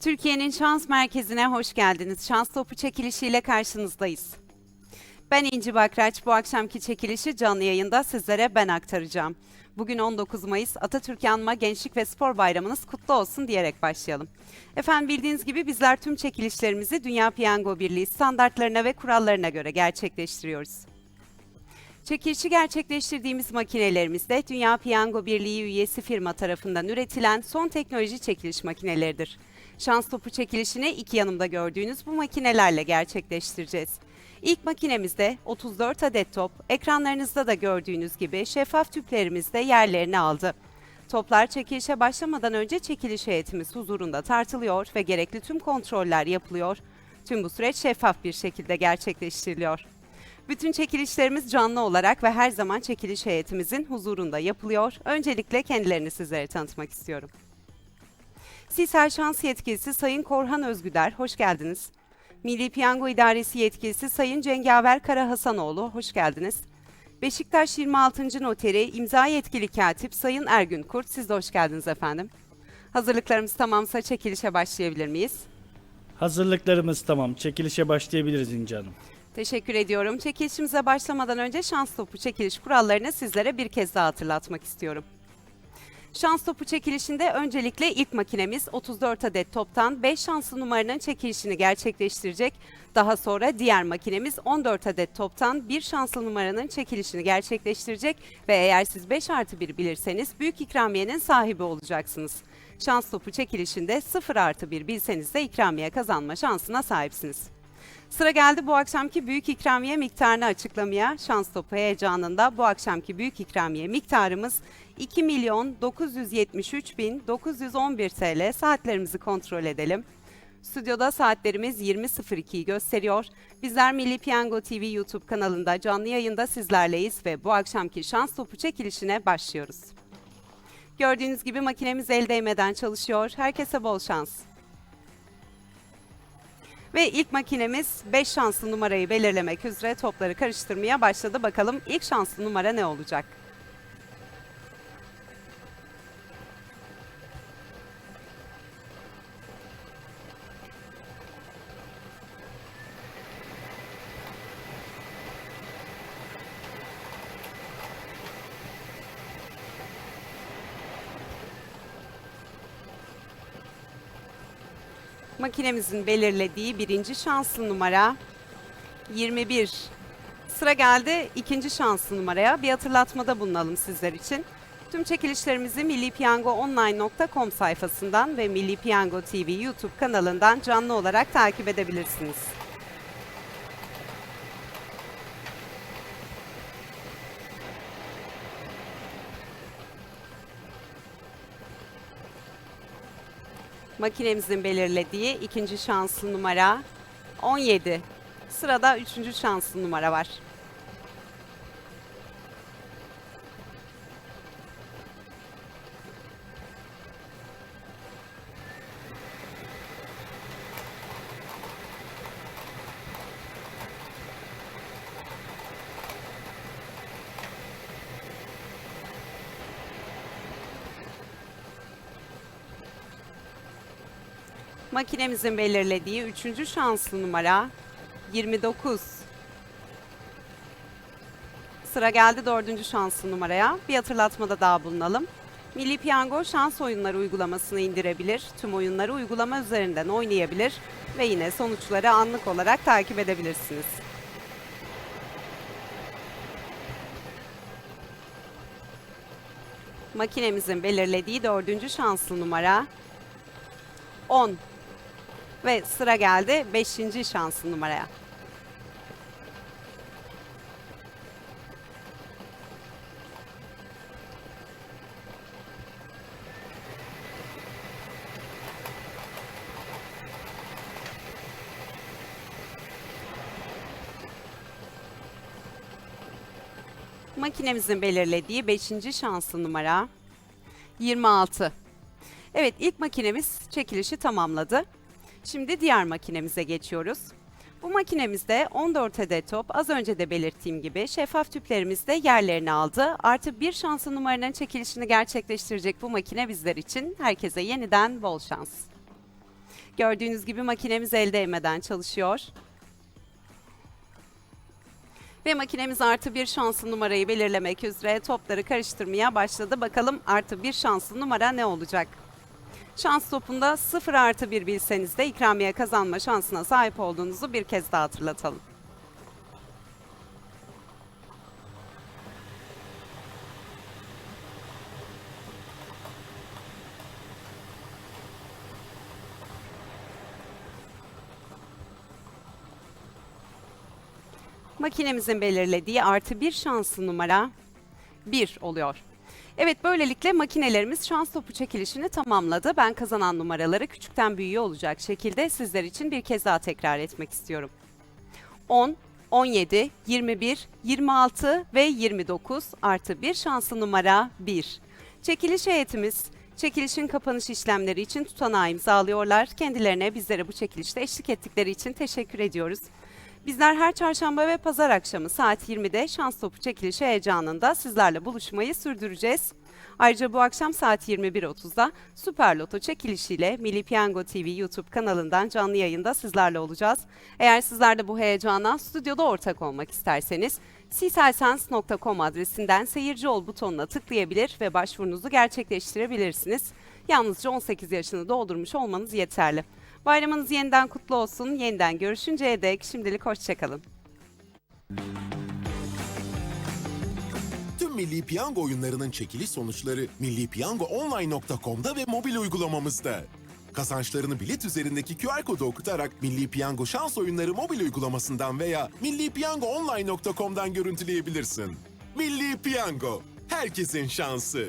Türkiye'nin şans merkezine hoş geldiniz. Şans topu çekilişiyle karşınızdayız. Ben İnci Bakraç. Bu akşamki çekilişi canlı yayında sizlere ben aktaracağım. Bugün 19 Mayıs Atatürk Anma Gençlik ve Spor Bayramınız kutlu olsun diyerek başlayalım. Efendim bildiğiniz gibi bizler tüm çekilişlerimizi Dünya Piyango Birliği standartlarına ve kurallarına göre gerçekleştiriyoruz. Çekilişi gerçekleştirdiğimiz makinelerimizde Dünya Piyango Birliği üyesi firma tarafından üretilen son teknoloji çekiliş makineleridir. Şans topu çekilişini iki yanımda gördüğünüz bu makinelerle gerçekleştireceğiz. İlk makinemizde 34 adet top, ekranlarınızda da gördüğünüz gibi şeffaf tüplerimizde yerlerini aldı. Toplar çekilişe başlamadan önce çekiliş heyetimiz huzurunda tartılıyor ve gerekli tüm kontroller yapılıyor. Tüm bu süreç şeffaf bir şekilde gerçekleştiriliyor. Bütün çekilişlerimiz canlı olarak ve her zaman çekiliş heyetimizin huzurunda yapılıyor. Öncelikle kendilerini sizlere tanıtmak istiyorum. Sisel Şans Yetkilisi Sayın Korhan Özgüder, hoş geldiniz. Milli Piyango İdaresi Yetkilisi Sayın Cengaver Kara Hasanoğlu, hoş geldiniz. Beşiktaş 26. Noteri İmza Yetkili Katip Sayın Ergün Kurt, siz de hoş geldiniz efendim. Hazırlıklarımız tamamsa çekilişe başlayabilir miyiz? Hazırlıklarımız tamam. Çekilişe başlayabiliriz İnci Hanım. Teşekkür ediyorum. Çekilişimize başlamadan önce şans topu çekiliş kurallarını sizlere bir kez daha hatırlatmak istiyorum. Şans topu çekilişinde öncelikle ilk makinemiz 34 adet toptan 5 şanslı numaranın çekilişini gerçekleştirecek. Daha sonra diğer makinemiz 14 adet toptan 1 şanslı numaranın çekilişini gerçekleştirecek ve eğer siz 5 artı 1 bilirseniz büyük ikramiyenin sahibi olacaksınız. Şans topu çekilişinde 0 artı 1 bilseniz de ikramiye kazanma şansına sahipsiniz. Sıra geldi bu akşamki büyük ikramiye miktarını açıklamaya. Şans topu heyecanında bu akşamki büyük ikramiye miktarımız 2 milyon 973 bin 911 TL. Saatlerimizi kontrol edelim. Stüdyoda saatlerimiz 20.02'yi gösteriyor. Bizler Milli Piyango TV YouTube kanalında canlı yayında sizlerleyiz ve bu akşamki şans topu çekilişine başlıyoruz. Gördüğünüz gibi makinemiz el değmeden çalışıyor. Herkese bol şans. Ve ilk makinemiz 5 şanslı numarayı belirlemek üzere topları karıştırmaya başladı. Bakalım ilk şanslı numara ne olacak? Makinemizin belirlediği birinci şanslı numara 21. Sıra geldi ikinci şanslı numaraya. Bir hatırlatmada bulunalım sizler için. Tüm çekilişlerimizi millipiyangoonline.com sayfasından ve Milli Piyango TV YouTube kanalından canlı olarak takip edebilirsiniz. Makinemizin belirlediği ikinci şanslı numara 17. Sırada üçüncü şanslı numara var. Makinemizin belirlediği üçüncü şanslı numara 29. Sıra geldi dördüncü şanslı numaraya. Bir hatırlatmada daha bulunalım. Milli Piyango şans oyunları uygulamasını indirebilir, tüm oyunları uygulama üzerinden oynayabilir ve yine sonuçları anlık olarak takip edebilirsiniz. Makinemizin belirlediği dördüncü şanslı numara 10. Ve sıra geldi 5. şanslı numaraya. Makinemizin belirlediği 5. şanslı numara 26. Evet ilk makinemiz çekilişi tamamladı. Şimdi diğer makinemize geçiyoruz. Bu makinemizde 14 adet top az önce de belirttiğim gibi şeffaf tüplerimizde yerlerini aldı. Artı bir şanslı numaranın çekilişini gerçekleştirecek bu makine bizler için. Herkese yeniden bol şans. Gördüğünüz gibi makinemiz el değmeden çalışıyor. Ve makinemiz artı bir şanslı numarayı belirlemek üzere topları karıştırmaya başladı. Bakalım artı bir şanslı numara ne olacak? Şans topunda 0 artı 1 bilseniz de ikramiye kazanma şansına sahip olduğunuzu bir kez daha hatırlatalım. Makinemizin belirlediği artı bir şanslı numara 1 oluyor. Evet böylelikle makinelerimiz şans topu çekilişini tamamladı. Ben kazanan numaraları küçükten büyüğe olacak şekilde sizler için bir kez daha tekrar etmek istiyorum. 10, 17, 21, 26 ve 29 artı bir şanslı numara 1. Çekiliş heyetimiz çekilişin kapanış işlemleri için tutanağı imzalıyorlar. Kendilerine bizlere bu çekilişte eşlik ettikleri için teşekkür ediyoruz. Bizler her çarşamba ve pazar akşamı saat 20'de şans topu çekilişi heyecanında sizlerle buluşmayı sürdüreceğiz. Ayrıca bu akşam saat 21.30'da Süper Loto çekilişiyle Milli Piyango TV YouTube kanalından canlı yayında sizlerle olacağız. Eğer sizler de bu heyecana stüdyoda ortak olmak isterseniz siselsens.com adresinden seyirci ol butonuna tıklayabilir ve başvurunuzu gerçekleştirebilirsiniz. Yalnızca 18 yaşını doldurmuş olmanız yeterli. Bayramınız yeniden kutlu olsun. Yeniden görüşünceye dek şimdilik hoşçakalın. Tüm Milli Piyango oyunlarının çekiliş sonuçları millipiyangoonline.com'da ve mobil uygulamamızda. Kazançlarını bilet üzerindeki QR kodu okutarak Milli Piyango şans oyunları mobil uygulamasından veya millipiyangoonline.com'dan görüntüleyebilirsin. Milli Piyango, herkesin şansı.